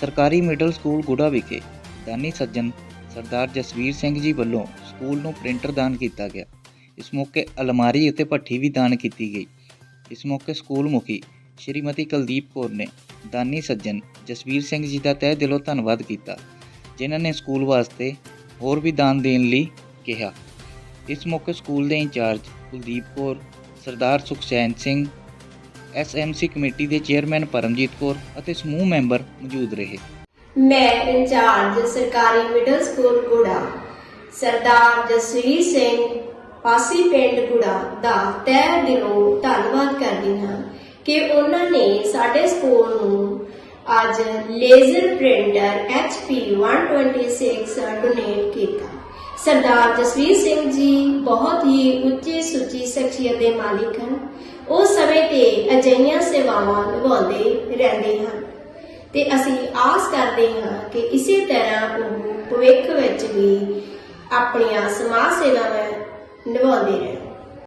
ਸਰਕਾਰੀ middle school ਗੁੜਾ ਵਿਖੇ ਦਾਨੀ ਸੱਜਣ ਸਰਦਾਰ ਜਸਵੀਰ ਸਿੰਘ ਜੀ ਵੱਲੋਂ ਸਕੂਲ ਨੂੰ ਪ੍ਰਿੰਟਰ ਦਾਨ ਕੀਤਾ ਗਿਆ। ਇਸ ਮੌਕੇ ਅਲਮਾਰੀ ਅਤੇ ਭੱਠੀ ਵੀ ਦਾਨ ਕੀਤੀ ਗਈ। ਇਸ ਮੌਕੇ ਸਕੂਲ ਮੁਖੀ ਸ਼੍ਰੀਮਤੀ ਕੁਲਦੀਪ ਕੌਰ ਨੇ ਦਾਨੀ ਸੱਜਣ ਜਸਵੀਰ ਸਿੰਘ ਜੀ ਦਾ ਤਹਿ ਦਿਲੋਂ ਧੰਨਵਾਦ ਕੀਤਾ, ਜਿਨ੍ਹਾਂ ਨੇ ਸਕੂਲ ਵਾਸਤੇ ਹੋਰ ਵੀ ਦਾਨ ਦੇਣ ਲਈ ਕਿਹਾ। ਇਸ ਮੌਕੇ ਸਕੂਲ ਦੇ in charge Kuldeep Kaur, Sardar Sukhchain Singh SMC committee ਦੇ ਚੇਅਰਮੈਨ ਪਰਮਜੀਤ ਕੌਰ ਅਤੇ ਸਮੂਹ ਮੈਂਬਰ ਮੌਜੂਦ ਰਹੇ। ਮੈਂ ਇੰਚਾਰਜ ਸਰਕਾਰੀ ਮਿਡਲ ਸਕੂਲ ਗੁੜਾ, ਸਰਦਾਰ ਜਸਵੀਰ ਸਿੰਘ, ਪਾਸੀ ਪਿੰਡ ਗੁੜਾ ਦਾ ਤਹਿ ਦਿਲੋਂ ਧੰਨਵਾਦ ਕਰਦੀ ਹਾਂ ਕਿ ਉਹਨਾਂ ਨੇ ਸਾਡੇ ਸਕੂਲ ਨੂੰ ਅੱਜ ਲੇਜ਼ਰ ਪ੍ਰਿੰਟਰ HP 126 ਡੋਨੇਟ ਕੀਤਾ। ਸਰਦਾਰ ਜਸਵੀਰ ਸਿੰਘ ਜੀ ਬਹੁਤ ਹੀ ਉੱਚੀ ਸੁੱਚੀ ਸ਼ਖਸੀਅਤ ਦੇ ਮਾਲਿਕ ਹਨ। ਉਹ ਸਮੇਂ ਤੇ ਅਜਿਹੀਆਂ ਸੇਵਾਵਾਂ ਨਿਭਾਉਂਦੇ ਰਹਿੰਦੇ ਹਨ। ਤੇ ਅਸੀਂ ਆਸ ਕਰਦੇ ਹਾਂ ਕਿ ਇਸੇ ਤਰ੍ਹਾਂ ਉਹ ਭਵਿੱਖ ਵਿੱਚ ਵੀ ਆਪਣੀਆਂ ਸਮਾਜ ਸੇਵਾਵਾਂ ਨਿਭਾਉਂਦੇ ਰਹਿਣ।